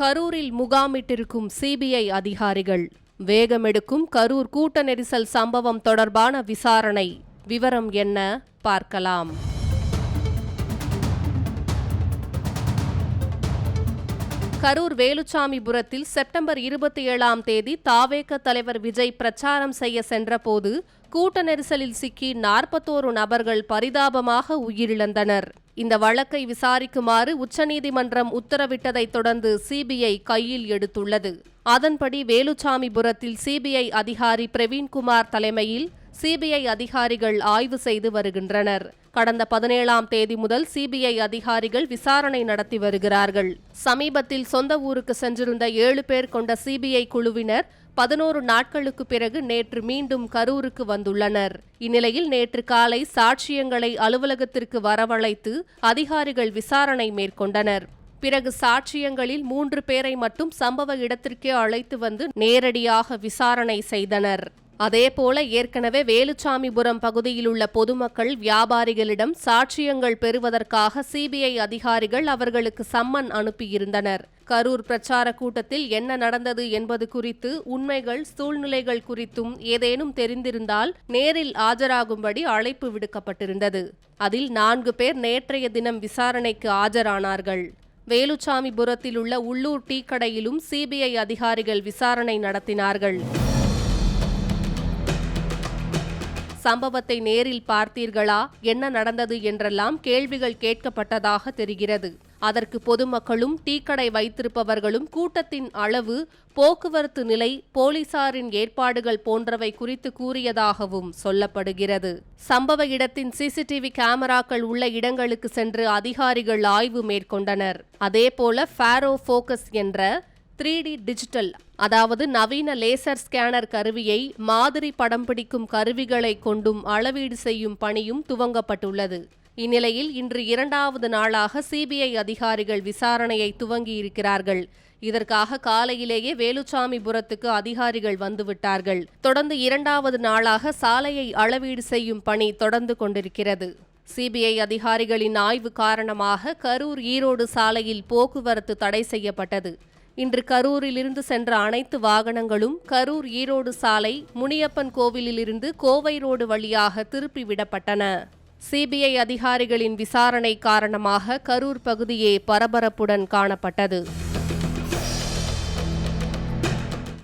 கரூரில் முகாமிட்டிருக்கும் சிபிஐ அதிகாரிகள். வேகமெடுக்கும் கரூர் கூட்ட நெரிசல் சம்பவம் தொடர்பான விசாரணை. விவரம் என்ன? பார்க்கலாம். கரூர் வேலுச்சாமிபுரத்தில் செப்டம்பர் இருபத்தி ஏழாம் தேதி தாவேக தலைவர் விஜய் பிரச்சாரம் செய்ய சென்றபோது கூட்ட நெரிசலில் சிக்கி நாற்பத்தோரு நபர்கள் பரிதாபமாக உயிரிழந்தனர். இந்த வழக்கை விசாரிக்குமாறு உச்சநீதிமன்றம் உத்தரவிட்டதைத் தொடர்ந்து சிபிஐ கையில் எடுத்துள்ளது. அதன்படி வேலுச்சாமிபுரத்தில் சிபிஐ அதிகாரி பிரவீன்குமார் தலைமையில் சிபிஐ அதிகாரிகள் ஆய்வு செய்து வருகின்றனர். கடந்த பதினேழாம் தேதி முதல் சிபிஐ அதிகாரிகள் விசாரணை நடத்தி வருகிறார்கள். சமீபத்தில் சொந்த ஊருக்கு சென்றிருந்த ஏழு பேர் கொண்ட சிபிஐ குழுவினர் பதினோரு நாட்களுக்கு பிறகு நேற்று மீண்டும் கரூருக்கு வந்துள்ளனர். இந்நிலையில் நேற்று காலை சாட்சியங்களை அலுவலகத்திற்கு வரவழைத்து அதிகாரிகள் விசாரணை மேற்கொண்டனர். பிறகு சாட்சியங்களில் மூன்று பேரை மட்டும் சம்பவ இடத்திற்கே அழைத்து வந்து நேரடியாக விசாரணை செய்தனர். அதேபோல ஏற்கனவே வேலுச்சாமிபுரம் பகுதியில் உள்ள பொதுமக்கள் வியாபாரிகளிடம் சாட்சியங்கள் பெறுவதற்காக சிபிஐ அதிகாரிகள் அவர்களுக்கு சம்மன் அனுப்பியிருந்தனர். கரூர் பிரச்சார கூட்டத்தில் என்ன நடந்தது என்பது குறித்து உண்மைகள் சூழ்நிலைகள் குறித்தும் ஏதேனும் தெரிந்திருந்தால் நேரில் ஆஜராகும்படி அழைப்பு விடுக்கப்பட்டிருந்தது. அதில் நான்கு பேர் நேற்றைய தினம் விசாரணைக்கு ஆஜரானார்கள். வேலுச்சாமிபுரத்தில் உள்ள உள்ளூர் டீ கடையிலும் சிபிஐ அதிகாரிகள் விசாரணை நடத்தினார்கள். சம்பவத்தை நேரில் பார்த்தீர்களா? என்ன நடந்தது? என்றெல்லாம் கேள்விகள் கேட்கப்பட்டதாக தெரிகிறது. அதற்கு பொதுமக்களும் டீக்கடை வைத்திருப்பவர்களும் கூட்டத்தின் அளவு போக்குவரத்து நிலை போலீசாரின் ஏற்பாடுகள் போன்றவை குறித்து கூறியதாகவும் சொல்லப்படுகிறது. சம்பவ இடத்தின் சிசிடிவி கேமராக்கள் உள்ள இடங்களுக்கு சென்று அதிகாரிகள் ஆய்வு மேற்கொண்டனர். அதேபோல ஃபேரோ ஃபோக்கஸ் என்ற த்ரீ டி டிஜிட்டல் அதாவது நவீன லேசர் ஸ்கேனர் கருவியை மாதிரி படம் பிடிக்கும் கருவிகளை கொண்டும் அளவீடு செய்யும் பணியும் துவங்கப்பட்டுள்ளது. இந்நிலையில் இன்று இரண்டாவது நாளாக சிபிஐ அதிகாரிகள் விசாரணையை துவங்கியிருக்கிறார்கள். இதற்காக காலையிலேயே வேலுச்சாமிபுரத்துக்கு அதிகாரிகள் வந்துவிட்டார்கள். தொடர்ந்து இரண்டாவது நாளாக சாலையை அளவீடு செய்யும் பணி தொடர்ந்து கொண்டிருக்கிறது. சிபிஐ அதிகாரிகளின் ஆய்வு காரணமாக கரூர் ஈரோடு சாலையில் போக்குவரத்து தடை செய்யப்பட்டது. இன்று கரூரிலிருந்து சென்ற அனைத்து வாகனங்களும் கரூர் ஈரோடு சாலை முனியப்பன் கோவிலிலிருந்து கோவை ரோடு வழியாக திருப்பி விடப்பட்டன. சிபிஐ அதிகாரிகளின் விசாரணை காரணமாக கரூர் பகுதியே பரபரப்புடன் காணப்பட்டது.